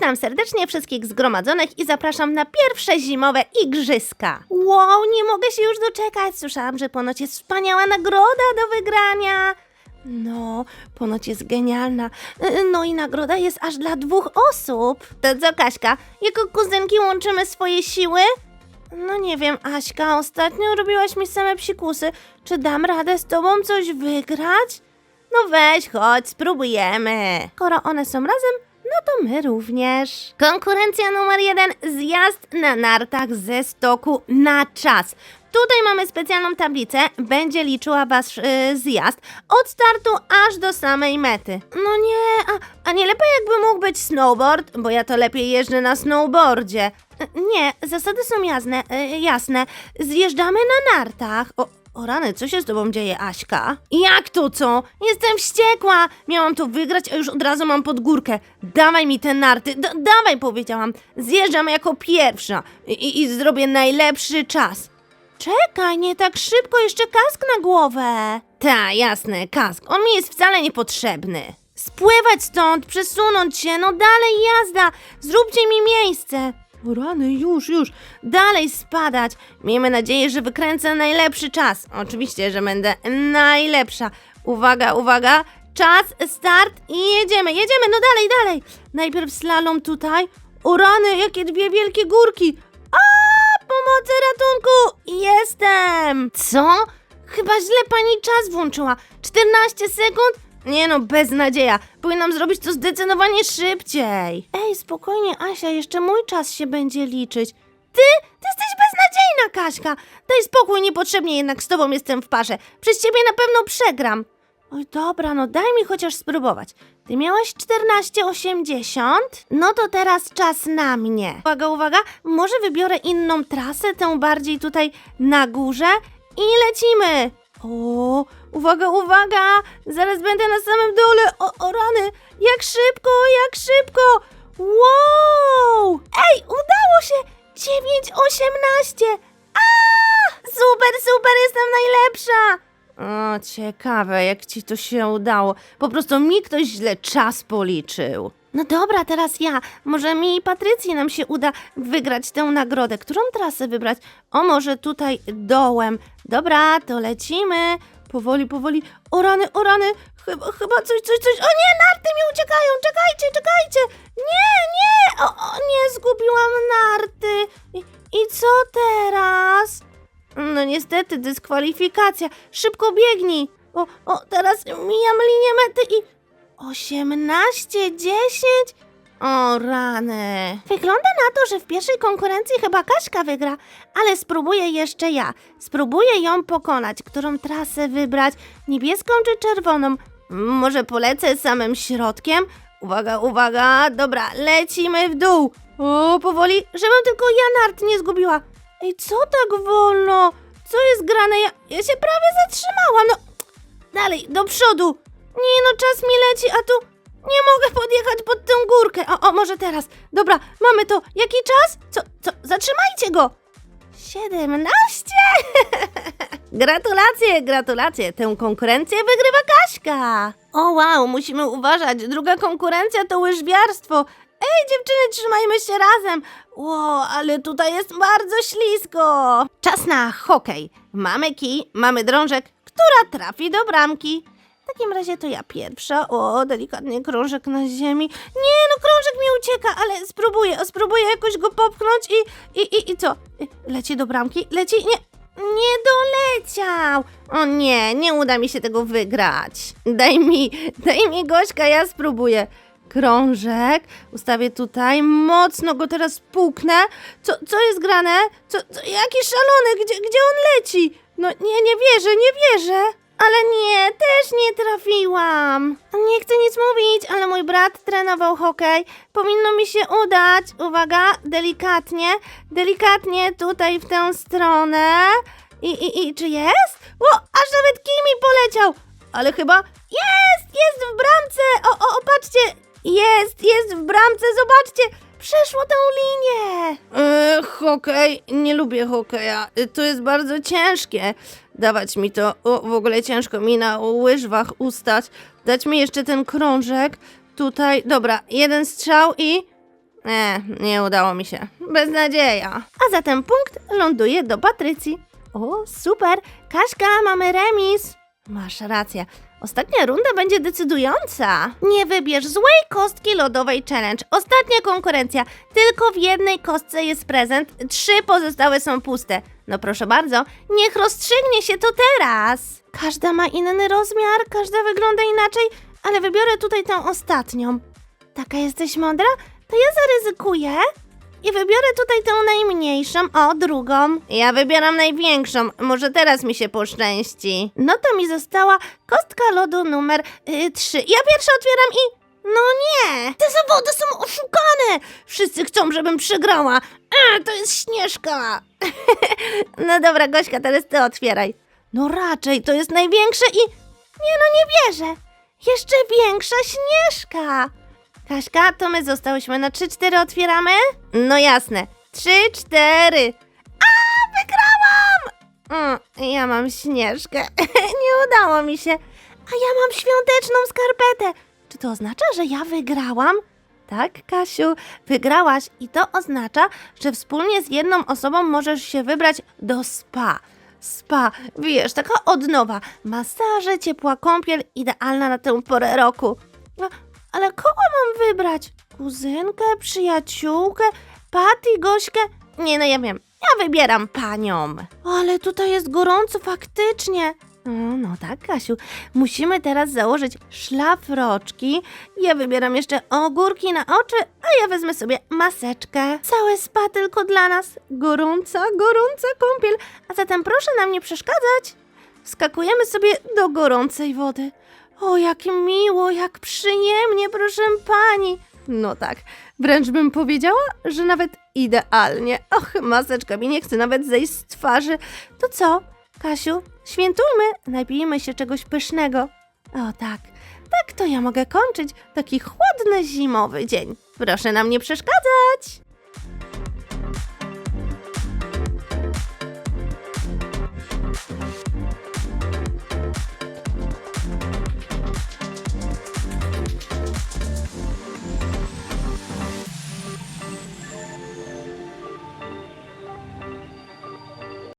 Witam serdecznie wszystkich zgromadzonych i zapraszam na pierwsze zimowe igrzyska. Wow, nie mogę się już doczekać. Słyszałam, że ponoć jest wspaniała nagroda do wygrania. No, ponoć jest genialna. Y, No i nagroda jest aż dla dwóch osób. To co, Kaśka, jako kuzynki łączymy swoje siły? No nie wiem, Aśka, ostatnio robiłaś mi same psikusy. Czy dam radę z tobą coś wygrać? No weź, chodź, spróbujemy. Skoro one są razem, no to my również. Konkurencja numer jeden, zjazd na nartach ze stoku na czas. Tutaj mamy specjalną tablicę, będzie liczyła wasz y, zjazd od startu aż do samej mety. No nie, a, a nie lepiej jakby mógł być snowboard, bo ja to lepiej jeżdżę na snowboardzie. Y, Nie, zasady są jasne, y, jasne. Zjeżdżamy na nartach. O, o rany, co się z tobą dzieje, Aśka? Jak to co? Jestem wściekła! Miałam to wygrać, a już od razu mam pod górkę. Dawaj mi te narty, D dawaj powiedziałam. Zjeżdżam jako pierwsza i, i, i zrobię najlepszy czas. Czekaj, nie tak szybko, jeszcze kask na głowę. Ta, jasne, kask. On mi jest wcale niepotrzebny. Spływać stąd, przesunąć się, no dalej jazda. Zróbcie mi miejsce. O Rany, już, już. Dalej spadać. Miejmy nadzieję, że wykręcę najlepszy czas. Oczywiście, że będę najlepsza. Uwaga, uwaga. Czas, start i jedziemy, jedziemy, no dalej, dalej. Najpierw slalom tutaj. O rany, jakie dwie wielkie górki. A, pomocy, ratunku! Jestem! Co? Chyba źle pani czas włączyła. 14 sekund? Nie no, beznadzieja. Powinnam zrobić to zdecydowanie szybciej. Ej, spokojnie, Asia, jeszcze mój czas się będzie liczyć. Ty? Ty jesteś beznadziejna, Kaśka. Daj spokój, niepotrzebnie jednak z tobą jestem w parze. Przez ciebie na pewno przegram. Oj, dobra, no daj mi chociaż spróbować. Ty miałaś 14,80? No to teraz czas na mnie. Uwaga, uwaga, może wybiorę inną trasę, tę bardziej tutaj na górze i lecimy. O, uwaga, uwaga, zaraz będę na samym dole. O, o rany, jak szybko, jak szybko. Wow! Ej, udało się! 9,18! A! Super, super, jestem najlepsza! O, ciekawe, jak ci to się udało. Po prostu mi ktoś źle czas policzył. No dobra, teraz ja. Może mi i Patrycji nam się uda wygrać tę nagrodę. Którą trasę wybrać? O, może tutaj dołem. Dobra, to lecimy. Powoli, powoli. O rany, o rany. Chyba, chyba coś, coś, coś. O nie, narty mi uciekają. Czekajcie, czekajcie. Nie, nie. O, o nie, zgubiłam narty. I, I co teraz? No niestety, dyskwalifikacja. Szybko biegnij. O, o, teraz mijam linię mety i... 18, 10? O, rany. Wygląda na to, że w pierwszej konkurencji chyba Kaśka wygra, ale spróbuję jeszcze ja. Spróbuję ją pokonać. Którą trasę wybrać? Niebieską czy czerwoną? Może polecę samym środkiem? Uwaga, uwaga. Dobra, lecimy w dół. O, powoli, żebym tylko ja nart nie zgubiła. Ej, co tak wolno? Co jest grane? Ja, ja się prawie zatrzymałam. No, dalej, do przodu. Nie no, czas mi leci, a tu nie mogę podjechać pod tę górkę. O, o, może teraz. Dobra, mamy to. Jaki czas? Co, co? Zatrzymajcie go. 17? gratulacje, gratulacje. Tę konkurencję wygrywa Kaśka. O wow, musimy uważać. Druga konkurencja to łyżwiarstwo. Ej, dziewczyny, trzymajmy się razem. Ło, ale tutaj jest bardzo ślisko. Czas na hokej. Mamy kij, mamy drążek, która trafi do bramki. W takim razie to ja pierwsza. O, delikatnie krążek na ziemi. Nie, no krążek mi ucieka, ale spróbuję, spróbuję jakoś go popchnąć i, i, i, i co? Leci do bramki? Leci? Nie, nie doleciał. O nie, nie uda mi się tego wygrać. Daj mi, daj mi Gośka, ja spróbuję. Krążek, ustawię tutaj, mocno go teraz puknę. Co, co jest grane? Co, co, jaki szalony, gdzie, gdzie on leci? No nie, nie wierzę, nie wierzę. Ale nie, też nie trafiłam. Nie chcę nic mówić, ale mój brat trenował hokej. Powinno mi się udać. Uwaga, delikatnie, delikatnie tutaj w tę stronę. I, i, i czy jest? O, aż nawet kij mi poleciał. Ale chyba jest, jest w bramce. O, o, o, patrzcie. Jest, jest w bramce, zobaczcie. Przeszło tę linię. E, hokej, nie lubię hokeja. E, To jest bardzo ciężkie. Dawać mi to, o, w ogóle ciężko mi na łyżwach ustać. Dać mi jeszcze ten krążek. Tutaj, dobra, jeden strzał i... Nie, nie udało mi się. Beznadzieja. A zatem punkt ląduje do Patrycji. O, super. Kaśka, mamy remis. Masz rację. Ostatnia runda będzie decydująca. Nie wybierz złej kostki lodowej challenge. Ostatnia konkurencja. Tylko w jednej kostce jest prezent, trzy pozostałe są puste. No proszę bardzo, niech rozstrzygnie się to teraz. Każda ma inny rozmiar, każda wygląda inaczej, ale wybiorę tutaj tę ostatnią. Taka jesteś mądra? To ja zaryzykuję i wybiorę tutaj tę najmniejszą, o drugą. Ja wybieram największą, może teraz mi się poszczęści. No to mi została kostka lodu numer y, 3. Ja pierwsza otwieram i... No nie! Te zawody są oszukane! Wszyscy chcą, żebym przegrała. A, to jest Śnieżka! no dobra, Gośka, teraz ty otwieraj. No raczej, to jest największe i... Nie no, nie wierzę! Jeszcze większa Śnieżka! Kaśka, to my zostałyśmy na 3-4 otwieramy? No jasne. 3-4. A, wygrałam! Mm, ja mam śnieżkę. Nie udało mi się. A ja mam świąteczną skarpetę. Czy to oznacza, że ja wygrałam? Tak, Kasiu, wygrałaś i to oznacza, że wspólnie z jedną osobą możesz się wybrać do spa. Spa, wiesz, taka odnowa. Masaże, ciepła kąpiel, idealna na tę porę roku. No, ale kogo mam wybrać? Kuzynkę, przyjaciółkę, Patty, Gośkę? Nie, no ja wiem. Ja wybieram panią. Ale tutaj jest gorąco faktycznie. No, no tak, Kasiu. Musimy teraz założyć szlafroczki. Ja wybieram jeszcze ogórki na oczy, a ja wezmę sobie maseczkę. Całe spa tylko dla nas. Gorąca, gorąca kąpiel. A zatem proszę nam nie przeszkadzać. Skakujemy sobie do gorącej wody. O, jak miło, jak przyjemnie, proszę pani. No tak, wręcz bym powiedziała, że nawet idealnie. Och, maseczka mi nie chce nawet zejść z twarzy. To co, Kasiu, świętujmy, napijmy się czegoś pysznego. O tak, tak to ja mogę kończyć taki chłodny zimowy dzień. Proszę nam nie przeszkadzać.